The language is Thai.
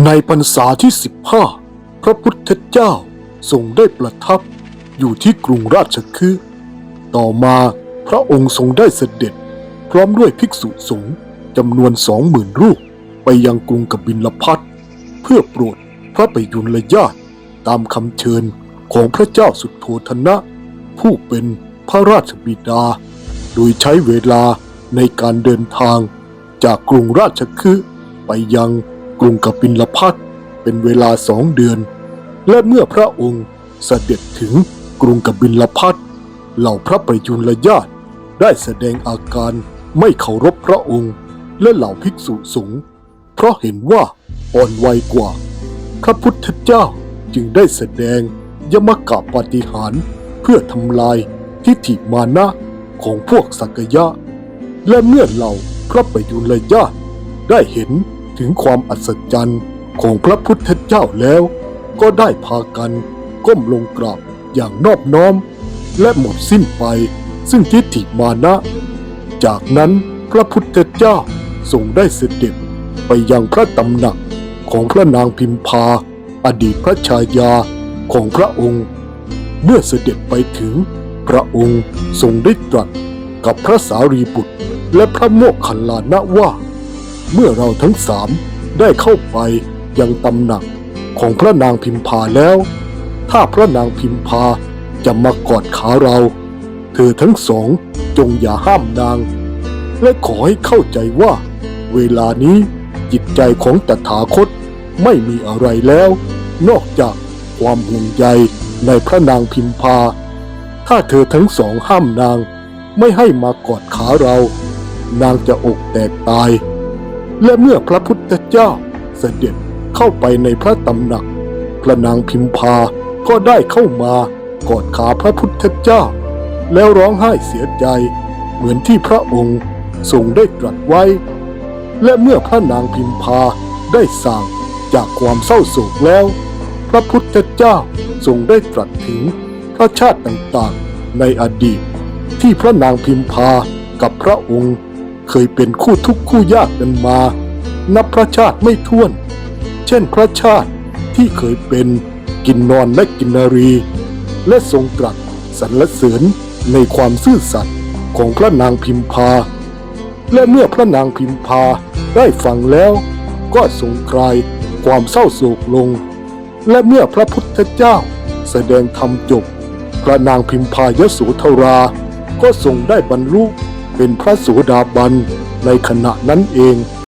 ในพรรษาที่สิบห้าพระพุทธเจ้าทรงได้ประทับอยู่ที่กรุงราชคฤห์ต่อมาพระองค์ทรงได้เสด็จ พร้อมด้วยภิกษุสงฆ์จำนวนสองหมื่นรูปไปยังกรุงกบิลพัทเพื่อโปรดพระประยุรญาติตามคำเชิญของพระเจ้าสุโธธนะ ผู้เป็นพระราชบิดา โดยใช้เวลาในการเดินทางจากกรุงราชคฤห์ไปยัง กรุงกบิลพัทเป็นเวลาสองเดือน และเมื่อพระองค์เสด็จถึงกรุงกบิลพัทเหล่าพระประยุรญาติได้แสดงอาการไม่เคารพพระองค์ และเหล่าภิกษุสงฆ์เพราะเห็นว่าอ่อนวัยกว่า พระพุทธเจ้าจึงได้แสดงยมกะปาฏิหารเพื่อทำลายทิฏฐิมานะของพวกสักยะ และเมื่อเหล่าพระประยุรญาติได้เห็น ถึงความอัศจรรย์ของพระพุทธเจ้าแล้ว ก็ได้พากันก้มลงกราบอย่างนอบน้อม และหมดสิ้นไปซึ่งทิฏฐิมานะ จากนั้นพระพุทธเจ้าทรงได้เสด็จไปยังพระตำหนักของพระนางพิมพา อดีตพระชายาของพระองค์ เมื่อเสด็จไปถึงพระองค์ทรงได้ตรัสกับพระสารีบุตร และพระโมคคัลลานะว่า เมื่อเราทั้งสามได้เข้าไปยังตำหนักของพระนางพิมพาแล้ว ถ้าพระนางพิมพาจะมากอดขาเรา เธอทั้งสองจงอย่าห้ามนาง และขอให้เข้าใจว่า เวลานี้จิตใจของตถาคตไม่มีอะไรแล้ว นอกจากความห่วงใยในพระนางพิมพา ถ้าเธอทั้งสองห้ามนางไม่ให้มากอดขาเรา นางจะอกแตกตาย และเมื่อพระพุทธเจ้าเสด็จเข้าไปในพระตำหนัก พระนางพิมพาก็ได้เข้ามากอดขาพระพุทธเจ้า แล้วร้องไห้เสียใจเหมือนที่พระองค์ทรงได้ตรัสไว้ และเมื่อพระนางพิมพาได้สั่งจากความเศร้าโศกแล้ว พระพุทธเจ้าทรงได้ตรัสถึงพระชาติต่างๆในอดีต ที่พระนางพิมพากับพระองค์ เคยเป็นคู่ทุกข์คู่ยากกันมา นับพระชาติไม่ถ้วน เช่นพระชาติที่เคยเป็นกินนอนและกินนารี และทรงตรัสสรรเสริญในความซื่อสัตย์ของพระนางพิมพา และเมื่อพระนางพิมพาได้ฟังแล้ว ก็ทรงคลายความเศร้าโศกลง และเมื่อพระพุทธเจ้าแสดงธรรมจบ พระนางพิมพายโสธรา ก็ทรงได้บรรลุ เป็นพระโสดาบันในขณะนั้นเอง